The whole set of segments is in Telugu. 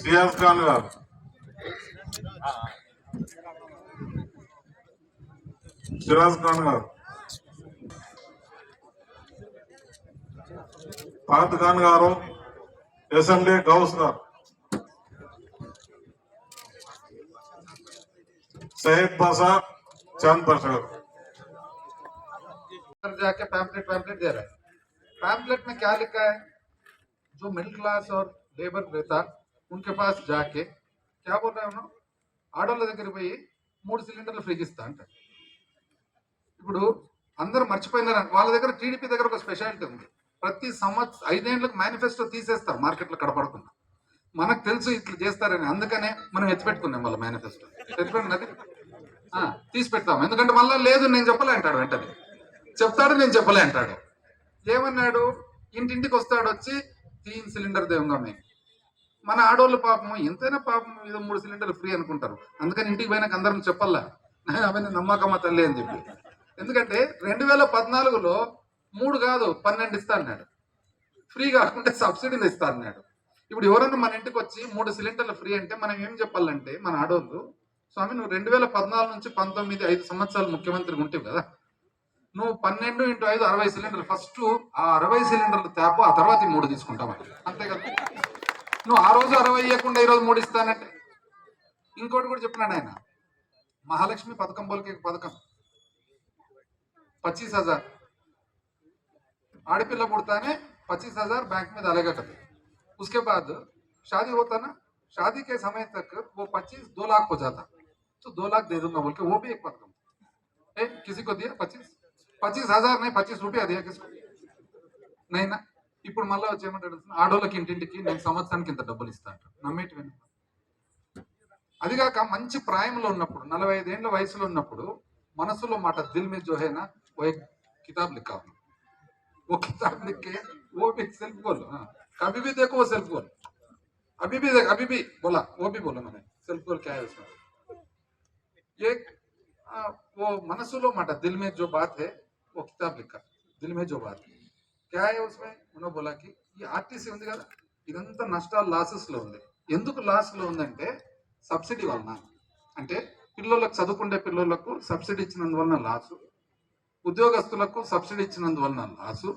సియాజ్ ఖాన్ గారు సిరాజ్ ఖాన్ గారు ఫాత్ ఖాన్ గారు ఎస్ఎండి గౌస్ గారు సయ్యద్ బాసా చాంద్ పాషా గారు अंदर जाके पैम्पलेट पैम्पलेट दे रहा है पैम्पलेट में क्या लिखा है जो मिडिल क्लास और लेबर रहता ఉనికి పాస్ జాకే క్యాబ్ ఉన్నాయో ఆడోళ్ళ దగ్గర పోయి మూడు సిలిండర్లు ఫ్రీకి ఇస్తా అంట ఇప్పుడు అందరూ మర్చిపోయినారు వాళ్ళ దగ్గర టీడీపీ దగ్గర ఒక స్పెషాలిటీ ఉంది ప్రతి సంవత్సరం ఐదేళ్ళకు మేనిఫెస్టో తీసేస్తారు మార్కెట్లో కడపడకుండా మనకు తెలుసు ఇట్లా చేస్తారని అందుకనే మనం ఎత్తిపెట్టుకున్నాం వాళ్ళ మేనిఫెస్టో ఎత్తిపెట్టినది తీసి పెడతాం ఎందుకంటే మళ్ళీ లేదు నేను చెప్పలే అంటాడు వెంటనే చెప్తాడు నేను చెప్పలే అంటాడు ఏమన్నాడు ఇంటింటికి వస్తాడు వచ్చి తీన్ సిలిండర్ దేవుగా మేము మన ఆడోళ్ళు పాపం ఎంతైనా పాపం ఏదో మూడు సిలిండర్లు ఫ్రీ అనుకుంటారు. అందుకని ఇంటికి పోయినాక అందరం చెప్పల్లా నేను అవన్నీ నమ్మకమ్మ తల్లి? అని చెప్పి. ఎందుకంటే రెండు వేల పద్నాలుగులో మూడు కాదు పన్నెండు ఇస్తా అన్నాడు. ఫ్రీ కాకుండా సబ్సిడీలు ఇస్తా అన్నాడు. ఇప్పుడు ఎవరన్నా మన ఇంటికి వచ్చి మూడు సిలిండర్లు ఫ్రీ అంటే మనం ఏం చెప్పాలంటే మన ఆడోళ్ళు స్వామి నువ్వు రెండు వేల పద్నాలుగు నుంచి పంతొమ్మిది ఐదు సంవత్సరాలు ముఖ్యమంత్రి ఉంటావు కదా. నువ్వు పన్నెండు ఇంటూ ఐదు అరవై సిలిండర్లు ఫస్ట్ ఆ అరవై సిలిండర్లు తేపు ఆ తర్వాత మూడు తీసుకుంటామని అంతే కదా. నువ్వు ఆ రోజు అరవై ఇవ్వకుండా ఈ రోజు మూడు ఇస్తానంటే ఇంకోటి కూడా చెప్పినాడు ఆయన మహాలక్ష్మి పథకం బోల్కే పథకం పచ్చీస్ హజార్ ఆడపిల్ల పుడతానే पच्चीस हजार बैंक में डालेगा कभी उसके बाद शादी होता ना शादी के समय तक वो पच्चीस दो लाख हो जाता तो दो लाख दे दूंगा बोल के वो भी एक पथकम ए, किसी को दिया पच्चीस पच्चीस हजार नहीं पच्चीस रुपया दिया किसको नहीं ना ఇప్పుడు మళ్ళీ వచ్చి ఏమంటాడు తెలుసా? ఆడోళ్ళకి ఇంటింటికి నేను సంవత్సరానికి ఇంత డబ్బులు ఇస్తా అంటాడు నమ్మేటి అదిగాక మంచి ప్రాయంలో ఉన్నప్పుడు నలభై ఐదేళ్ల వయసులో ఉన్నప్పుడు మనసులో మాట దిల్ మీద జో హే నా ఓ एक किताब लिखा हूं वो किताब लिख के वो भी सेल्फ बोल हाँ कभी भी देखो वो सेल्फ बोल अभी भी देख अभी भी बोला वो भी बोला मैंने सेल्फ बोल क्या है उसमें ये आ, वो मनसुलो माटा दिल में जो बात है वो किताब लिखा दिल में जो बात है క్యా అవసరమే ఉన్నబోలాకి ఈ ఆర్టీసీ ఉంది కదా ఇదంతా నష్టాలు లాసెస్లో ఉంది. ఎందుకు లాస్లో ఉందంటే సబ్సిడీ వలన. అంటే పిల్లలకు చదువుకుండే పిల్లలకు సబ్సిడీ ఇచ్చినందువలన లాసు ఉద్యోగస్తులకు సబ్సిడీ ఇచ్చినందువలన లాసు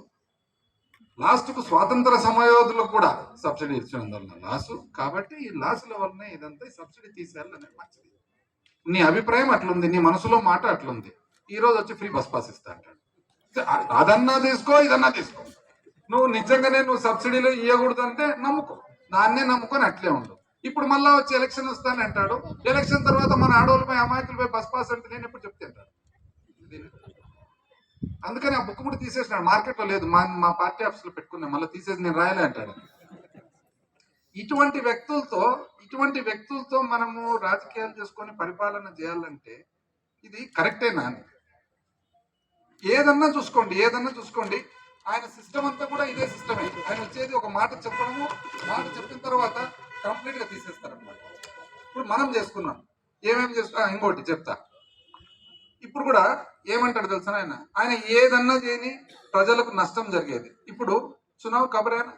లాస్ట్కు స్వాతంత్ర సమయోధులకు కూడా సబ్సిడీ ఇచ్చినందువలన లాసు కాబట్టి ఈ లాసుల వలన ఇదంతా సబ్సిడీ తీసేయాలని మంచిది. నీ అభిప్రాయం అట్లుంది నీ మనసులో మాట అట్లుంది. ఈ రోజు వచ్చి ఫ్రీ బస్ పాస్ ఇస్తా అంటాడు. అదన్నా తీసుకో ఇదన్నా తీసుకో. నువ్వు నిజంగానే నువ్వు సబ్సిడీలు ఇవ్వకూడదు అంటే నమ్ముకో. దాన్నే నమ్ముకొని అట్లే ఉండు. ఇప్పుడు మళ్ళా వచ్చి ఎలక్షన్ వస్తాను అంటాడు. ఎలక్షన్ తర్వాత మన ఆడవాళ్ళపై అమాయకులపై బస్ పాస్ అంటే నేను ఎప్పుడు చెప్తే అందుకని ఆ బుక్ కూడా తీసేసినాడు. మార్కెట్లో లేదు. మా మా పార్టీ ఆఫీస్లో పెట్టుకున్నా మళ్ళీ తీసేసి నేను రాయలే అంటాడు. ఇటువంటి వ్యక్తులతో ఇటువంటి వ్యక్తులతో మనము రాజకీయాలు చేసుకొని పరిపాలన చేయాలంటే ఇది కరెక్టేనా అని. ఏదన్నా చూసుకోండి ఏదన్నా చూసుకోండి. ఆయన సిస్టమ్ అంతా కూడా ఇదే సిస్టమే ఆయన వచ్చేది ఒక మాట చెప్పడము మాట చెప్పిన తర్వాత కంప్లీట్గా తీసేస్తారనమాట ఇప్పుడు మనం చేసుకున్నాం. ఏమేమి చేస్తా? ఇంకోటి చెప్తా. ఇప్పుడు కూడా ఏమంటాడు తెలుసా ఆయన ఆయన ఏదన్నా చేయని ప్రజలకు నష్టం జరిగేది. ఇప్పుడు చునావ్ కబరేనా?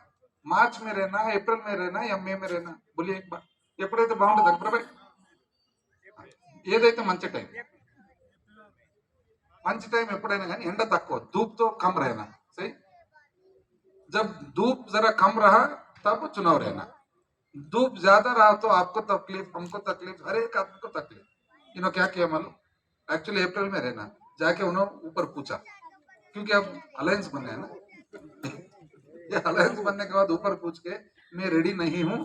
మార్చ్ మీరైనా? ఏప్రిల్ మేరైనా? ఎంఏ మీరైనా? బులి ఎప్పుడైతే బాగుంటుంది అక్బర్ ఏదైతే మంచి టైం? మంచి టైం ఎప్పుడైనా కానీ ఎండ తక్కువ ధూప్ తో కమ్ रहना सही जब धूप जरा कम रहा तब चुनाव रहना धूप ज्यादा रहा तो आपको तकलीफ हमको तकलीफ हर एक आदमी को तकलीफ इन्होंने क्या किया मालूम एक्चुअली अप्रैल में रहना जाके उन्होंने ऊपर पूछा क्योंकि अब अलायंस बने हैं ना ये अलायंस बनने के बाद ऊपर पूछ के मैं रेडी नहीं हूँ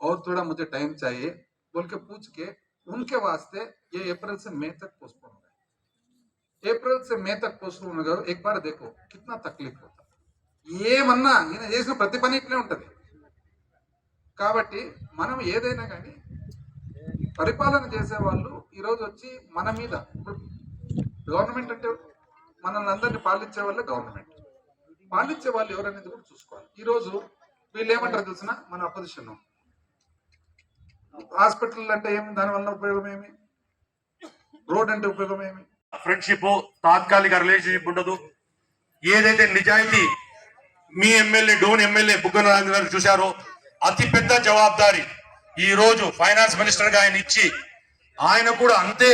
और थोड़ा मुझे टाइम चाहिए बोल के पूछ के उनके वास्ते ये अप्रैल से मई तक पोस्टपोन हो गया अप्रैल से मई तक पोस्टपोन हो गया एक बार देखो कितना तकलीफ होता ఏమన్నా ఈయన చేసిన ప్రతి పని ఇట్లే ఉంటది కాబట్టి మనం ఏదైనా కానీ పరిపాలన చేసే వాళ్ళు ఈరోజు వచ్చి మన మీద ఇప్పుడు గవర్నమెంట్ అంటే మనల్ని అందరినీ పాలించే వాళ్ళే గవర్నమెంట్ పాలించే వాళ్ళు ఎవరనేది కూడా చూసుకోవాలి ఈ రోజు వీళ్ళు ఏమంటారు తెలిసిన మన అపోజిషన్ హాస్పిటల్ అంటే ఏమి దాని వల్ల ఉపయోగం ఏమి రోడ్ అంటే ఉపయోగం ఏమి ఫ్రెండ్షిప్ తాత్కాలిక రిలేషన్షిప్ ఉండదు. ఏదైతే నిజాయితీ మీ ఎమ్మెల్యే డోన్ ఎమ్మెల్యే బుగ్గన గారు చూశారో అతి పెద్ద జవాబారి ఈ రోజు ఫైనాన్స్ మినిస్టర్గా ఆయన ఇచ్చి ఆయన కూడా అంతే